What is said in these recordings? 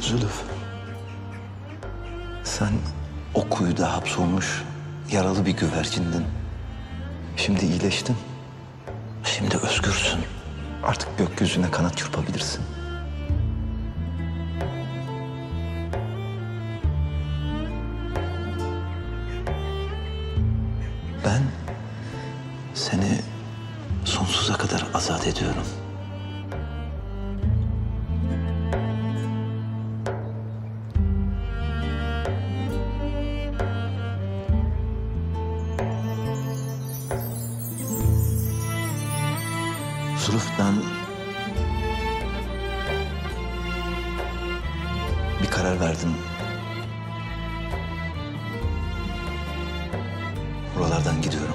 Zülüf. Sen o kuyuda hapsolmuş yaralı bir güvercindin. Şimdi iyileştin. Şimdi özgürsün. Artık gökyüzüne kanat çırpabilirsin. Sonsuza kadar azat ediyorum. Zülüf ben... Bir karar verdim. Buralardan gidiyorum.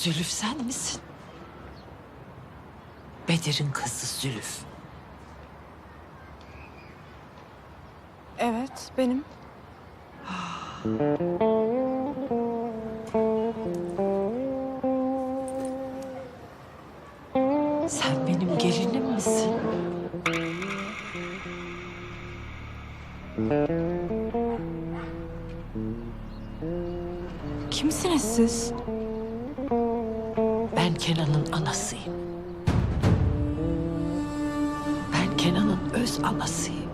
Zülüf sen misin? Bedir'in kızı Zülüf. Evet, benim. Sen benim gelinim misin? Kimsiniz siz? Ben Kenan'ın anasıyım. Ben Kenan'ın öz anasıyım.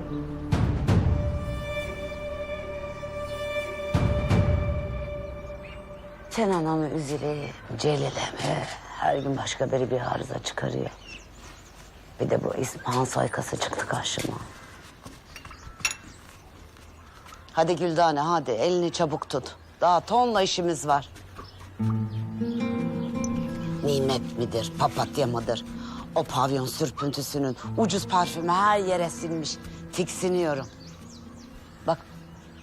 Kenan onu üzüleyim, Celil'e her gün başka biri bir arıza çıkarıyor. Bir de bu İsmail soykası çıktı karşıma. Hadi Güldane hadi elini çabuk tut. Daha tonla işimiz var. Nimet midir, papatya mıdır? O pavyon sürpüntüsünün ucuz parfümü her yere sinmiş. Tiksiniyorum. Bak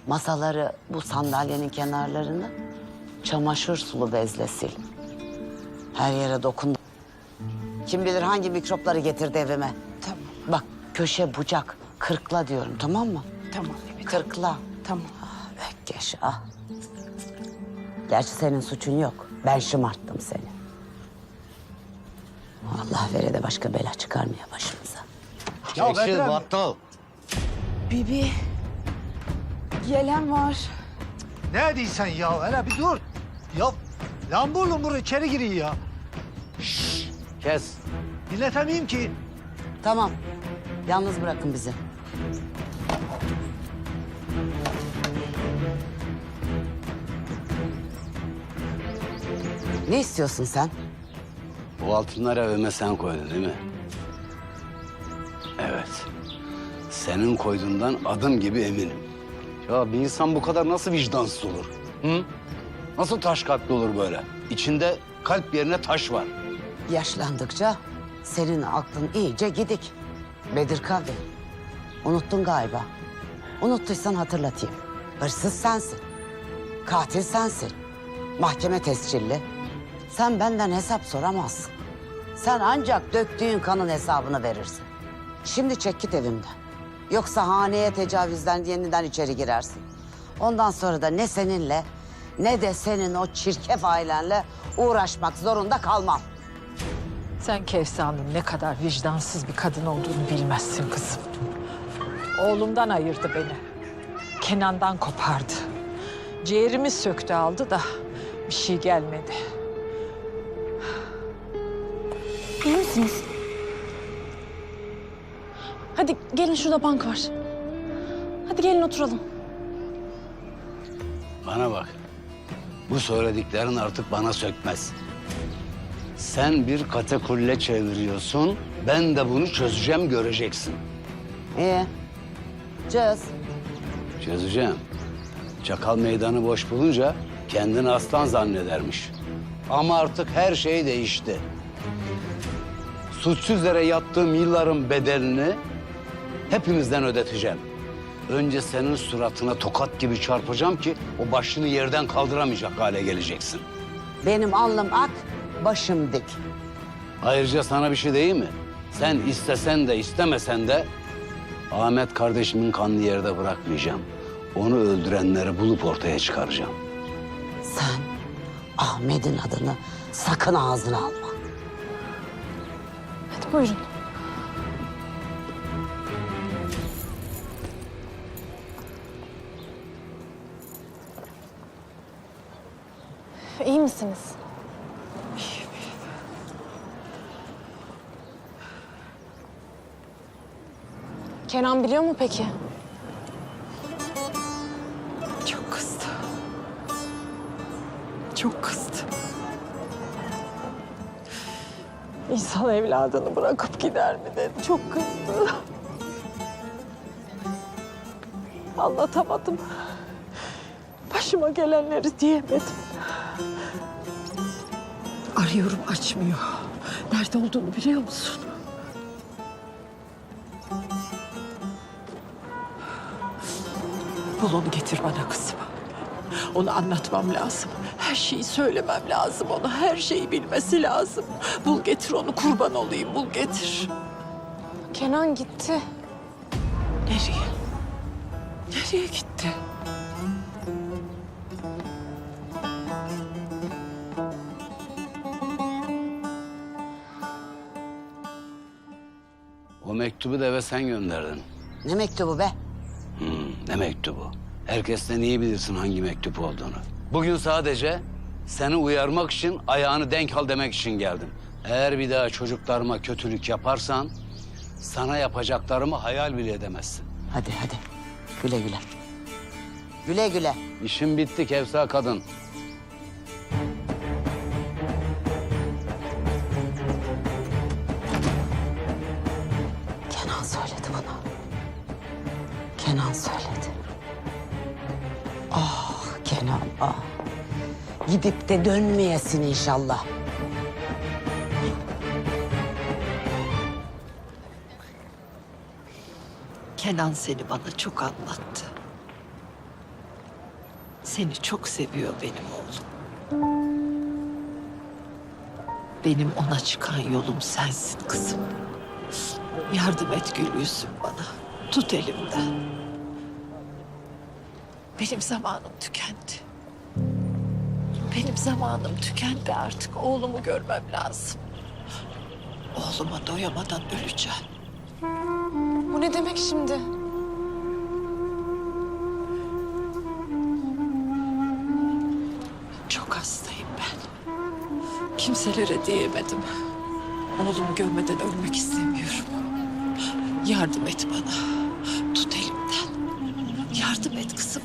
masaları bu sandalyenin kenarlarını çamaşır sulu bezle sil. Her yere dokun. Kim bilir hangi mikropları getirdi evime. Tamam, Bak köşe bucak kırkla diyorum tamam mı? tamam Bibi. Kırkla. Tamam. Ah, Ökkeş ah. Gerçi senin suçun yok. Ben şımarttım seni. Allah vere de başka bela çıkarmaya başımıza. Ya Ekşi Bedran, battal. Bibi. Gelen var. ne diyorsun ya? Hele bir dur. Ya lambur lumbur içeri giriyor ya. Kes. Dinletemeyim ki. Tamam. Yalnız bırakın bizi. Ne istiyorsun sen? Bu altınları evime sen koydun değil mi? Evet. Senin koyduğundan adım gibi eminim. Ya bir insan bu kadar nasıl vicdansız olur? Hı? Nasıl taş kalpli olur böyle? İçinde kalp yerine taş var. Yaşlandıkça senin aklın iyice gidik. Bedir Kavli. Unuttun galiba. Unuttuysan hatırlatayım. Hırsız sensin. Katil sensin. Mahkeme tescilli. Sen benden hesap soramazsın. Sen ancak döktüğün kanın hesabını verirsin. Şimdi çek git evimden. Yoksa haneye tecavüzden yeniden içeri girersin. Ondan sonra da ne seninle ne de senin o çirkef ailenle uğraşmak zorunda kalmam. Sen Kevsa'nın ne kadar vicdansız bir kadın olduğunu bilmezsin kızım. Oğlumdan ayırdı beni. Kenan'dan kopardı. Ciğerimi söktü aldı da bir şey gelmedi. İyi misiniz? Hadi gelin şurada bank var. Hadi gelin oturalım. Bana bak. Bu söylediklerin artık bana sökmez. Sen bir katakulle çeviriyorsun. Ben de bunu çözeceğim göreceksin. İyi. Çöz. Çözeceğim. Çakal meydanı boş bulunca kendini aslan zannedermiş. Ama artık her şey değişti. Suçsuz yere yattığım yılların bedelini hepimizden ödeteceğim. Önce senin suratına tokat gibi çarpacağım ki o başını yerden kaldıramayacak hale geleceksin. Benim alnım ak, başım dik. Ayrıca sana bir şey değil mi? Sen istesen de istemesen de Ahmet kardeşimin kanını yerde bırakmayacağım. Onu öldürenleri bulup ortaya çıkaracağım. Sen Ahmet'in adını sakın ağzına alma. Buyurun. İyi misiniz? Kenan biliyor mu peki? Çok kızdı. Çok kızdı. İnsan evladını bırakıp gider mi dedi. Çok kızdı. Anlatamadım. Başıma gelenleri diyemedim. Arıyorum açmıyor. Nerede olduğunu biliyor musun? Bul onu getir bana kızım. Onu anlatmam lazım. Her şeyi söylemem lazım ona. Her şeyi bilmesi lazım. Bul getir onu kurban olayım. Bul getir. Kenan gitti. Nereye? Nereye gitti? O mektubu da eve sen gönderdin. Ne mektubu be? Hmm, ne mektubu? Herkesten iyi bilirsin hangi mektup olduğunu. Bugün sadece seni uyarmak için ayağını denk al demek için geldim. Eğer bir daha çocuklarıma kötülük yaparsan sana yapacaklarımı hayal bile edemezsin. Hadi hadi. Güle güle. Güle güle. İşim bitti Kevsa kadın. Kenan söyledi bana. Kenan söyledi. Ah Kenan ah. Gidip de dönmeyesin inşallah. Kenan seni bana çok anlattı. Seni çok seviyor benim oğlum. Benim ona çıkan yolum sensin kızım. Yardım et gül yüzüm bana. Tut elimden. Benim zamanım tükendi. Benim zamanım tükendi artık. Oğlumu görmem lazım. Oğluma doyamadan öleceğim. Bu ne demek şimdi? Çok hastayım ben. Kimselere diyemedim. Oğlumu görmeden ölmek istemiyorum. Yardım et bana. Tut elimden. Yardım et kızım.